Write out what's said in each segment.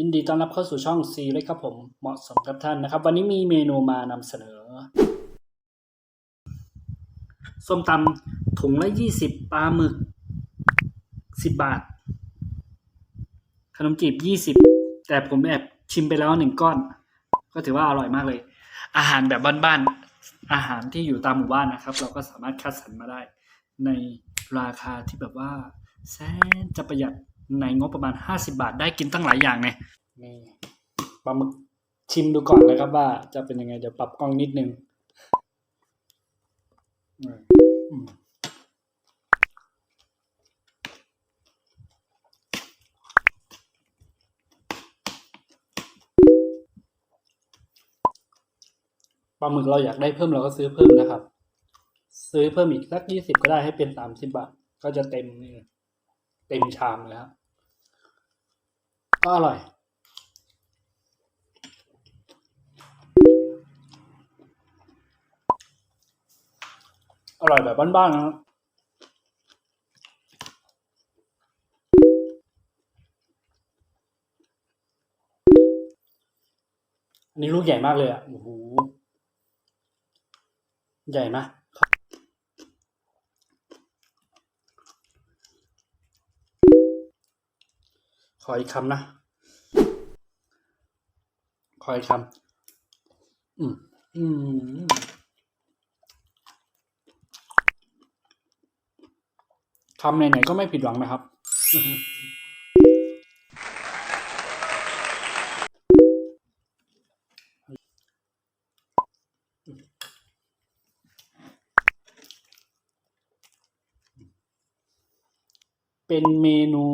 ยินดีต้อนรับเข้าสู่ช่องซีเลยครับผมเหมาะสมกับท่านนะครับ วันนี้มีเมนูมานำเสนอส้มตำถุงละยี่สิบปลาหมึกสิบบาท ขนมจีบยี่สิบแต่ผมแอบชิมไปแล้วหนึ่งก้อน ก็ถือว่าอร่อยมากเลย อาหารแบบบ้านๆอาหารที่อยู่ตามหมู่บ้านนะครับ เราก็สามารถคัดสรรมาได้ ในราคาที่แบบว่าแสนจะประหยัด ในงบประมาณ 50 บาทได้กินตั้งหลายอย่างเนี่ยนี่ปลาหมึกชิมดูก่อนนะครับว่าจะเป็นยังไงเดี๋ยวปรับกล้องนิดนึงปลาหมึกเราอยากได้เพิ่มเราก็ซื้อเพิ่มนะครับ ซื้อเพิ่มอีกสักยี่สิบก็ได้ให้เป็นสามสิบบาท ก็จะเต็มนี่เต็มชามเลยครับ ก็อร่อย อร่อยแบบบ้านๆนะครับอันนี้ลูกใหญ่มากเลยอะโอ้โหใหญ่ไหม ข ออีกคำนะ ขออีกคำอืม อืม คำไหนๆก็ไม่ผิดหวังนะครับ เป็นเมนู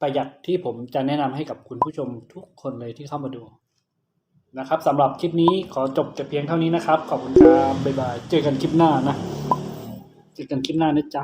ประหยัดที่ผมจะแนะนำให้กับคุณผู้ชมทุกคนเลยที่เข้ามาดูนะครับสำหรับคลิปนี้ขอจบแต่เพียงเท่านี้นะครับ ขอบคุณครับบ๊ายบาย เจอกันคลิปหน้านะ เจอกันคลิปหน้านะจ๊ะ